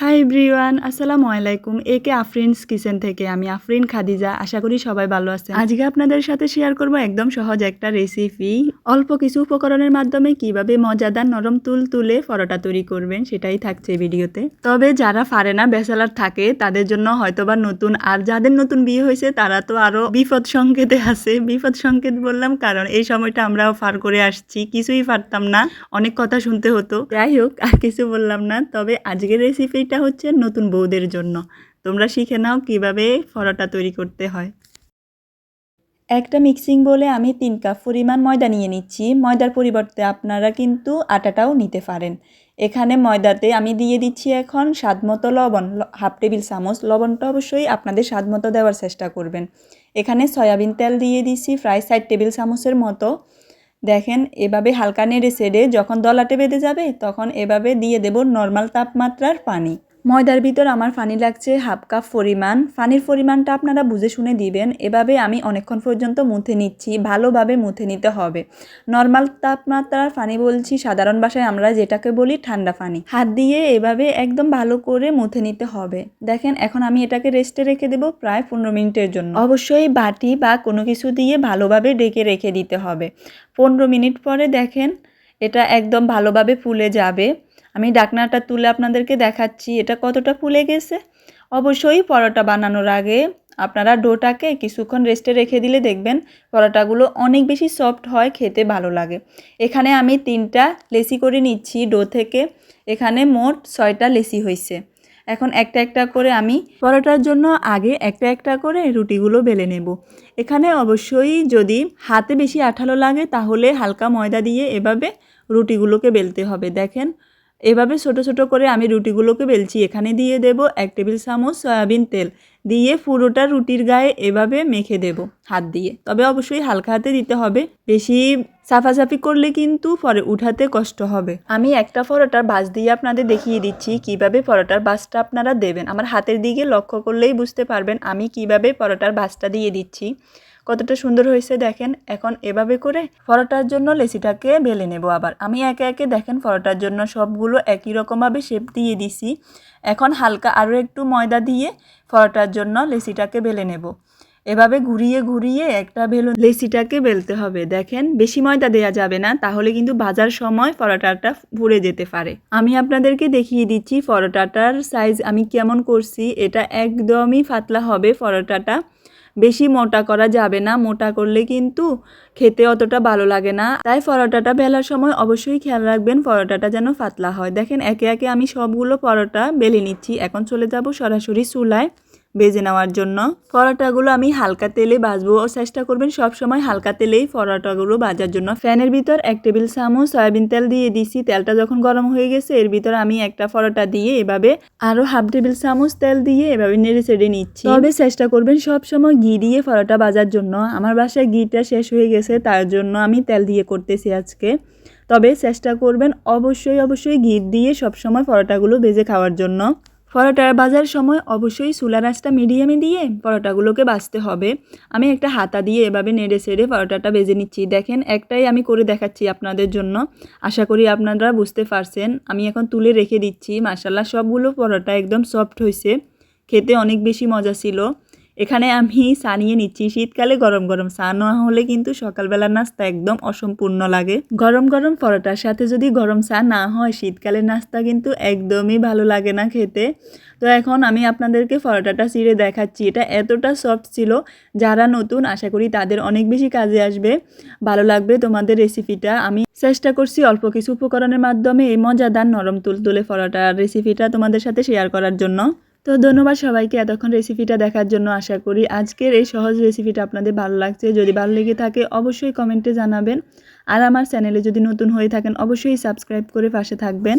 High ব্রিওয়ান আসসালামু আলাইকুম। একে আফরিনস কিচেন থেকে আমি আফরিন খাদিজা। আশা করি সবাই ভালো আছেন। আজকে আপনাদের সাথে শেয়ার করব একদম সহজ একটা রেসিপি অল্প কিছু উপকরণের মাধ্যমে কীভাবে মজাদার নরম তুল তুলে পরোটা তৈরি করবেন সেটাই থাকছে ভিডিওতে। তবে যারা পারে না ব্যাচেলার থাকে, তাদের জন্য হয়তোবা নতুন। আর যাদের নতুন বিয়ে হয়েছে, তারা তো আরও বিপদ সংকেতে আছে। বিপদ সংকেত বললাম কারণ এই সময়টা আমরাও পার করে আসছি। কিছুই পারতাম না। অনেক কথা শুনতে হতো। যাই হোক, আর কিছু বললাম না। তবে আজকের রেসিপিটা হচ্ছে নতুন বউদের জন্য। তোমরা শিখে নাও কীভাবে পরোটা তৈরি করতে হয়। একটা মিক্সিং বলে আমি তিন কাপ পরিমাণ ময়দা নিয়ে নিচ্ছি। ময়দার পরিবর্তে আপনারা কিন্তু আটাটাও নিতে পারেন। এখানে ময়দাতে আমি দিয়ে দিচ্ছি এখন স্বাদমতো লবণ। হাফ টেবিল চামচ। লবণটা অবশ্যই আপনাদের স্বাদমতো দেওয়ার চেষ্টা করবেন। এখানে সয়াবিন তেল দিয়ে দিচ্ছি প্রায় ষাট টেবিল চামচের মতো। দেখেন, এভাবে হালকা নেড়ে সেড়ে যখন দলাটে বেঁধে যাবে, তখন এভাবে দিয়ে দেব নর্মাল তাপমাত্রার পানি। ময়দার ভিতর আমার ফানি লাগছে হাফ কাপ পরিমাণ। পানির পরিমাণটা আপনারা বুঝে শুনে দিবেন। এভাবে আমি অনেকক্ষণ পর্যন্ত মুথে নিচ্ছি, ভালোভাবে মুথে নিতে হবে। নর্মাল তাপমাত্রার পানি বলছি, সাধারণ ভাষায় আমরা যেটাকে বলি ঠান্ডা পানি হাত দিয়ে এভাবে একদম ভালো করে মুথে নিতে হবে। দেখেন, এখন আমি এটাকে রেস্টে রেখে দেবো প্রায় পনেরো মিনিটের জন্য। অবশ্যই বাটি বা কোনো কিছু দিয়ে ভালোভাবে ডেকে রেখে দিতে হবে। পনেরো মিনিট পরে দেখেন, এটা একদম ভালোভাবে ফুলে যাবে। আমি ডাকনাটা তুলে আপনাদেরকে দেখাচ্ছি, এটা কতটা ফুলে গেছে? অবশ্যই পরোটা বানানোর আগে আপনারা ডোটাকে কিছুক্ষণ রেস্টে রেখে দিলে দেখবেন পরোটাগুলো অনেক বেশি সফট হয়, খেতে ভালো লাগে। এখানে আমি তিনটা লেসি করে নিচ্ছি ডো থেকে, এখানে মোট ছয়টা লেসি হয়েছে। এখন একটা একটা করে আমি পরোটার জন্য আগে একটা একটা করে রুটিগুলো বেলে নেব। এখানে অবশ্যই যদি হাতে বেশি আঠালো লাগে তাহলে হালকা ময়দা দিয়ে এভাবে রুটিগুলোকে বেলতে হবে। দেখেন এভাবে ছোট ছোট করে আমি রুটিগুলোকে বেলছি। এখানে দিয়ে দেব এক টেবিল চামচ সয়াবিন তেল। দিয়ে পুরোটা রুটির গায়ে এভাবে মেখে দেব হাত দিয়ে। তবে অবশ্যই হালকা হাতে দিতে হবে। বেশি সাফাসাফি করলে কিন্তু পরে উঠাতে কষ্ট হবে। আমি একটা পরোটার বাস দিয়ে আপনাদের দেখিয়ে দিচ্ছি কীভাবে পরোটার বাসটা আপনারা দেবেন। আমার হাতের দিকে লক্ষ্য করলেই বুঝতে পারবেন আমি কীভাবে পরোটার বাসটা দিয়ে দিচ্ছি। কতটা সুন্দর হয়েছে দেখেন। এখন এভাবে করে পরোটার জন্য লেসিটাকে বেলে নেব আবার। আমি একে একে দেখেন পরোটার জন্য সবগুলো একই রকমভাবে শেপ দিয়ে দিছি। এখন হালকা আরও একটু ময়দা দিয়ে পরোটার জন্য লেসিটাকে বেলে নেব। এভাবে ঘুরিয়ে ঘুরিয়ে একটা বেলুন লেসিটাকে বেলতে হবে। দেখেন, বেশি ময়দা দেওয়া যাবে না, তাহলে কিন্তু ভাজার সময় পরোটাটা পুড়ে যেতে পারে। আমি আপনাদেরকে দেখিয়ে দিচ্ছি পরোটাটার সাইজ আমি কেমন করছি। এটা একদমই পাতলা হবে পরোটাটা বেশি মোটা করা যাবে না। মোটা করলে কিন্তু খেতে অতটা ভালো লাগে না। তাই পরোটাটা বেলার সময় অবশ্যই খেয়াল রাখবেন, পরোটাটা যেন পাতলা হয়। দেখেন একে একে আমি সবগুলো পরোটা বেলে নিচ্ছি। এখন চলে যাব সরাসরি চুলায়। বেজে নেওয়ার জন্য। পরোটাগুলো আমি হালকা তেলে বাজবো চেষ্টা করবেন সব সময় হালকা তেলেই পরোটাগুলো বাজার জন্য। ফ্যানের ভিতর এক টেবিল চামচ সয়াবিন তেল দিয়ে দিছি। তেলটা যখন গরম হয়ে গেছে, এর ভিতর আমি একটা পরোটা দিয়ে এভাবে আরও হাফ টেবিল চামচ তেল দিয়ে এভাবে নেড়ে চেড়ে নিচ্ছি। তবে চেষ্টা করবেন সব সময় ঘি দিয়ে পরোটা বাজার জন্য। আমার বাসায় ঘিটা শেষ হয়ে গেছে, তার জন্য আমি তেল দিয়ে করতেছি আজকে। তবে চেষ্টা করবেন অবশ্যই অবশ্যই ঘি দিয়ে সবসময় পরোটাগুলো ভেজে খাওয়ার জন্য। পরোটা বাজার সময় অবশ্যই চুলা রাস্তা মিডিয়ামে দিয়ে পরোটাগুলোকে বাছতে হবে। আমি একটা হাতা দিয়ে এভাবে নেড়ে সেড়ে পরোটাটা বেজে নিচ্ছি। দেখেন, একটাই আমি করে দেখাচ্ছি আপনাদের জন্য। আশা করি আপনারা বুঝতে পারছেন। আমি এখন তুলে রেখে দিচ্ছি। মাসাল্লাহ সবগুলো পরোটা একদম সফট হয়েছে খেতে অনেক বেশি মজা ছিল। এখানে আমি সানিয়ে নিচ্ছি। শীতকালে গরম গরম চা, না হলে কিন্তু সকালবেলার নাস্তা একদম অসম্পূর্ণ লাগে। গরম গরম পরোটার সাথে যদি গরম চা না হয়, শীতকালের নাস্তা কিন্তু একদমই ভালো লাগে না খেতে। তো এখন আমি আপনাদেরকে পরোটাটা চিড়ে দেখাচ্ছি। এটা এতটা সফট ছিল, যারা নতুন, আশা করি তাদের অনেক বেশি কাজে আসবে। ভালো লাগবে তোমাদের রেসিপিটা। আমি চেষ্টা করছি অল্প কিছু উপকরণের মাধ্যমে এই মজাদার নরম তুলতুলে পরোটার রেসিপিটা তোমাদের সাথে শেয়ার করার জন্য। তো ধন্যবাদ সবাইকে এতক্ষণ রেসিপিটা দেখার জন্য আশা করি। আজকের এই সহজ রেসিপিটা আপনাদের ভালো লাগছে। যদি ভালো লেগে থাকে, অবশ্যই কমেন্টে জানাবেন। আর আমার চ্যানেলে যদি নতুন হয়ে থাকেন, অবশ্যই সাবস্ক্রাইব করে পাশে থাকবেন।